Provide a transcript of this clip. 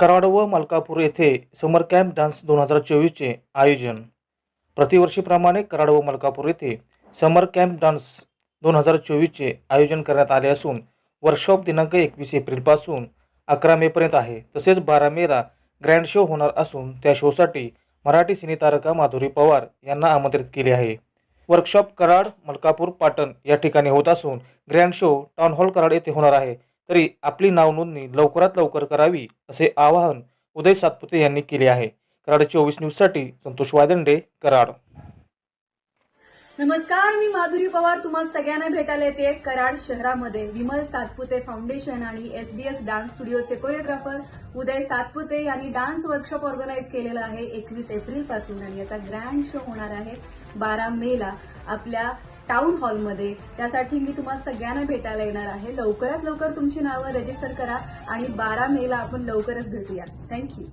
कराड व मलकापूर येथे समर camp dance दोन हजार चोवीसचे आयोजन. प्रतिवर्षीप्रमाणे कराड व मलकापूर येथे समर कॅम्प डान्स दोन हजार चोवीसचे आयोजन करण्यात आले असून वर्कशॉप दिनांक एकवीस एप्रिलपासून अकरा मेपर्यंत आहे. तसेच बारा मेला ग्रँड शो होणार असून त्या शोसाठी मराठी सिनेतारका माधुरी पवार यांना आमंत्रित केले आहे. वर्कशॉप कराड मलकापूर पाटण या ठिकाणी होत असून grand show town hall Karad येथे होणार आहे. तरी आपली नावनोंदणी लवकरात लवकर करावी असे आवाहन उदय सातपुते यांनी केले आहे. कराड चोवीस न्यूजसाठी संतोष वादंडे कराड. नमस्कार मी माधुरी पवार. तुम्हा सगळ्यांना भेटायला येते कराड शहरामध्ये. विमल सातपुते फाउंडेशन आणि एस एस डान्स स्टुडिओचे कोरिओग्राफर उदय सातपुते यांनी डान्स वर्कशॉप ऑर्गनाईज केलेला आहे एकवीस एप्रिलपासून आणि याचा ग्रँड शो होणार आहे बारा मेला. आपल्या टाउन हॉलमध्ये त्यासाठी मी तुम्हाला सगळ्यांना भेटायला येणार आहे. लवकरात लवकर तुमची नावं रजिस्टर करा आणि बारा मेला आपण लवकरच भेटूया थँक्यू